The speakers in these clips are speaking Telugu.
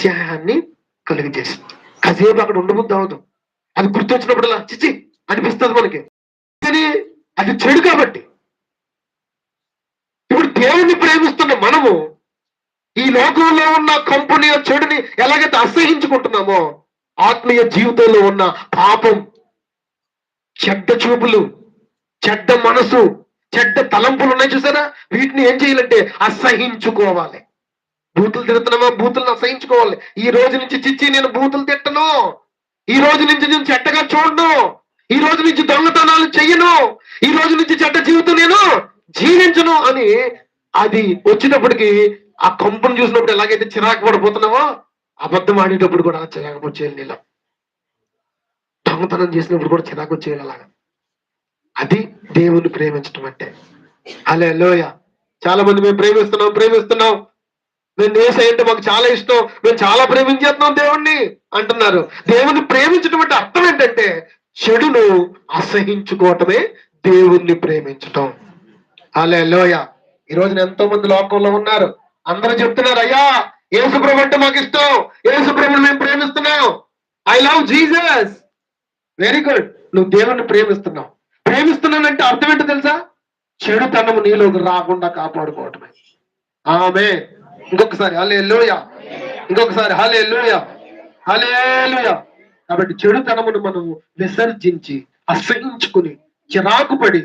త్యాగాన్ని కలుగజేసింది కాసేపు అక్కడ ఉండబుద్ధి అవదు. అది గుర్తొచ్చినప్పుడల్లా చిచి అనిపిస్తుంది మనకి. కానీ అది చెడు కాబట్టి. ఇప్పుడు దేవుణ్ణి ప్రేమిస్తున్న మనము ఈ లోకంలో ఉన్న కంపెనీ చెడుని ఎలాగైతే అసహించుకుంటున్నామో ఆత్మీయ జీవితంలో ఉన్న పాపం చెడ్డ చూపులు చెడ్డ మనసు చెడ్డ తలంపులు ఉన్నాయి చూసారా? వీటిని ఏం చేయాలంటే అసహించుకోవాలి. బూతులు తిడుతున్నామా బూతులను అసహించుకోవాలి ఈ రోజు నుంచి చిచ్చి నేను బూతులు తిట్టను. ఈ రోజు నుంచి నేను చెట్టగా చూడను. ఈ రోజు నుంచి దొంగతనాలు చెయ్యను. ఈ రోజు నుంచి చెడ్డ జీవితం నేను జీవించను అని అది వచ్చినప్పటికీ ఆ కంపను చూసినప్పుడు ఎలాగైతే చిరాకు పడిపోతున్నావో అబద్ధం ఆడేటప్పుడు కూడా చిరాకు వచ్చేయాలి నీలో. దొంగతనం చేసినప్పుడు కూడా చిరాకు వచ్చేయాలి అలాగా. అది దేవుని ప్రేమించడం అంటే. అలే లోయ చాలా మంది మేము ప్రేమిస్తున్నాం ప్రేమిస్తున్నాం. మేము ఏసై అంటే మాకు చాలా ఇష్టం. మేము చాలా ప్రేమించేస్తున్నాం దేవుణ్ణి అంటున్నారు. దేవుని ప్రేమించడం అంటే అర్థం ఏంటంటే చెడును అసహించుకోవటమే దేవుణ్ణి ప్రేమించటం. అలే లోయ ఈ రోజున ఎంతో మంది లోకంలో ఉన్నారు. అందరూ చెప్తున్నారు అయ్యా ఏసుప్రభు అంటే మాకు ఇష్టం. ఏసుప్రభుని మేము ప్రేమిస్తున్నాం. I love Jesus. Very good. నువ్వు దేవుణ్ణి ప్రేమిస్తున్నావు. ప్రేమిస్తున్నానంటే అర్థం ఏంటో తెలుసా? చెడుతనము నీలోకి రాకుండా కాపాడుకోవటమే. ఆమె ఇంకొకసారి హలే లోయ ఇంకొకసారి హలే లోయ హలే కాబట్టి చెడుతనమును మనం విసర్జించి అసహించుకుని చిరాకు పడి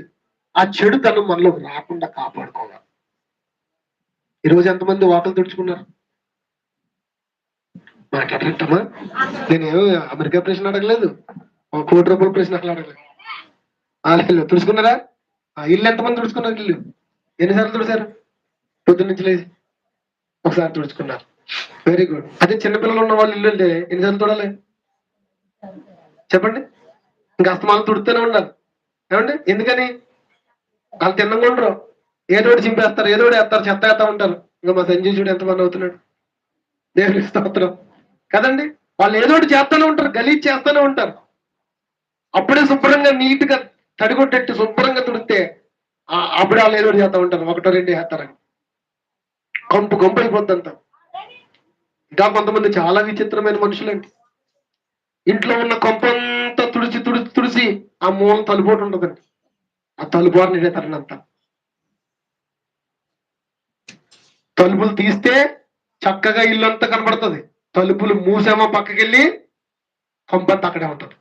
ఆ చెడుతనం మనలో రాకుండా కాపాడుకోవాలి. ఈరోజు ఎంతమంది వాటలు తుడుచుకున్నారు మాట్లాడటమా నేనేమో అమెరికా ప్రశ్న అడగలేదు. ఒక కోటి రూపాయల ప్రశ్న అట్లా అడగలేదు. వాళ్ళు తుడుచుకున్నారా ఆ ఇల్లు ఎంతమంది తుడుచుకున్నారు ఇల్లు ఎన్నిసార్లు తుడిచారు పొద్దున్న నుంచి ఒకసారి తుడుచుకున్నారు వెరీ గుడ్ అదే చిన్నపిల్లలు ఉన్న వాళ్ళు ఇల్లు అంటే ఎన్నిసార్లు తుడాలి? చెప్పండి. ఇంకా అస్తమానం తుడుతూనే ఉండాలి. ఏమండి? ఎందుకని? వాళ్ళు తిన్నంగా ఉండరు. ఏదో ఒకటి చింపేస్తారు ఏదో ఒకటి వేస్తారు చెత్త వేస్తా ఉంటారు. ఇంకా మా సంజయ్ చూడు ఎంతమంది అవుతున్నాడు. దేవుని స్తోత్రం. కదండి? వాళ్ళు ఏదో ఒకటి చేస్తూనే ఉంటారు గలీజ్ చేస్తూనే ఉంటారు. అప్పుడే శుభ్రంగా నీట్గా తడిగొట్టేట్టు శుభ్రంగా తుడితే అప్పుడే వాళ్ళు ఏదోటి చేస్తూ ఉంటారు. ఒకటో రెండు చేస్తారని కంపు కంపు అయిపోద్దంత ఇంకా కొంతమంది చాలా విచిత్రమైన మనుషులండి. ఇంట్లో ఉన్న కొంపంతా తుడిచి తుడిచి తుడిచి ఆ మూల తలుపోటు ఉండదండి ఆ తలుపు నిడే తరణంతా తలుపులు తీస్తే చక్కగా ఇల్లు అంతా కనబడుతుంది. తలుపులు మూసేమో పక్కకెళ్ళి కొంపంతా అక్కడే ఉంటుంది.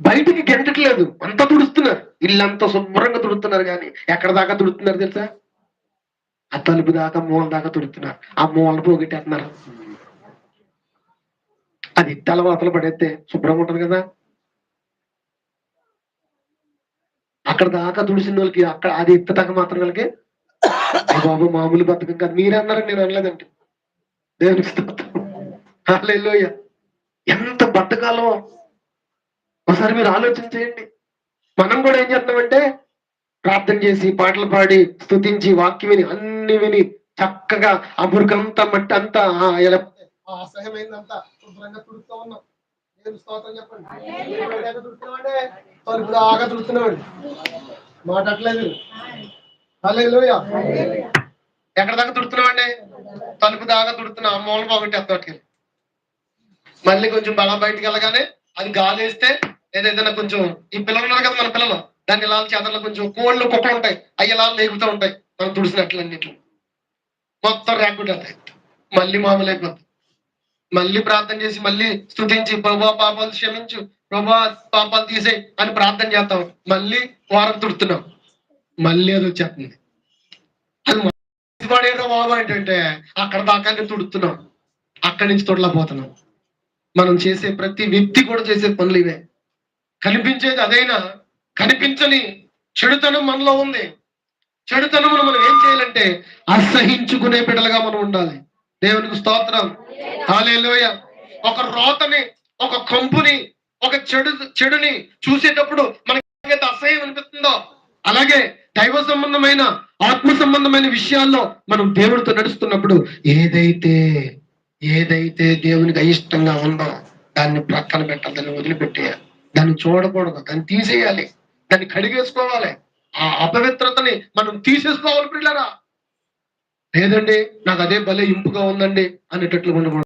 బయటికి గెంటట్లేదు. అంతా తుడుస్తున్నారు. ఇల్లంతా శుభ్రంగా తుడుతున్నారు కానీ ఎక్కడ దాకా తుడుతున్నారు తెలుసా? ఆ తలుపు దాకా మూల దాకా తుడుతున్నారు. ఆ మూలను పోగొట్టేస్తున్నారు. అది తలవాతలు పడేస్తే శుభ్రంగా ఉంటుంది కదా. అక్కడ దాకా తుడిసిన వాళ్ళకి అక్కడ అది ఎత్త దాకా మాత్రం వాళ్ళకి బాబు మామూలు బతకం కాదు. మీరే అన్నారని నేను అనలేదండి. దేవునికి స్తోత్రం. ఎంత బతకాలో ఒకసారి మీరు ఆలోచన చేయండి. మనం కూడా ఏం చేస్తామంటే ప్రార్థన చేసి పాటలు పాడి స్తుతించి వాక్యం విని అన్ని విని చక్కగా ఆ మురుకంతా మట్టి అంతా అసహ్యమైందంతా శుభ్రంగా తుడుస్తూ ఉన్నాం. నేను స్తోత్రం చెప్పండి. ఎక్కడ తుడుస్తున్నామండి? తలుపు దాకా తుడుస్తున్నామండి మాట్లాడలేదు హల్లెలూయా. ఎక్కడ దాకా తుడుతున్నామండి తలుపు దాకా తుడుతున్నా ఆ మూల బాగుంటే అత్తకి మళ్ళీ కొంచెం బలం బయటకు వెళ్ళగానే అది గాలి వేస్తే ఏదైనా కొంచెం ఈ పిల్లలు ఉన్నారు కదా మన పిల్లలు. దాన్ని ఇలా చేతల్లో కొంచెం కోళ్ళు కుక్కలు ఉంటాయి. అవి ఇలా లేగుతూ ఉంటాయి. మనం తుడిసినట్లు అన్నిట్లు మొత్తం ర్యాకుడతాయి మళ్ళీ మామూలు అయిపోతుంది మళ్ళీ ప్రార్థన చేసి మళ్ళీ స్థుతించి ప్రభా పాపాలు క్షమించు. ప్రభా పాపాలు తీసేయి అని ప్రార్థన చేస్తాం. మళ్ళీ వారం తుడుతున్నాం. మళ్ళీ అది వచ్చేస్తుంది. అది పడేదో బాబు ఏంటంటే అక్కడ దాకానే తుడుతున్నాం. అక్కడి నుంచి తొడలేకపోతున్నాం మనం చేసే ప్రతి వ్యక్తి కూడా చేసే పనులు ఇవే. కనిపించేది అదైనా కనిపించని చెడుతనం మనలో ఉంది. చెడుతనమును మనం ఏం చేయాలంటే అసహించుకునే బిడ్డలుగా మనం ఉండాలి. దేవునికి స్తోత్రం. హాలేలోయ ఒక రోతని ఒక కంపుని ఒక చెడు చెడుని చూసేటప్పుడు మనకి అసహ్యం అనిపిస్తుందో అలాగే దైవ సంబంధమైన ఆత్మ సంబంధమైన విషయాల్లో మనం దేవుడితో నడుస్తున్నప్పుడు ఏదైతే ఏదైతే దేవునికి అయిష్టంగా ఉందో దాన్ని ప్రక్కన పెట్టాలి దాన్ని వదిలిపెట్టేయాలి. దాన్ని చూడకూడదు. దాన్ని తీసేయాలి. దాన్ని కడిగేసుకోవాలి. ఆ అపవిత్రతని మనం తీసేసుకోవాలి పిల్లరా. లేదండి నాకు అదే భలే ఇంపుగా ఉందండి అనేటట్లు ఉండకూడదు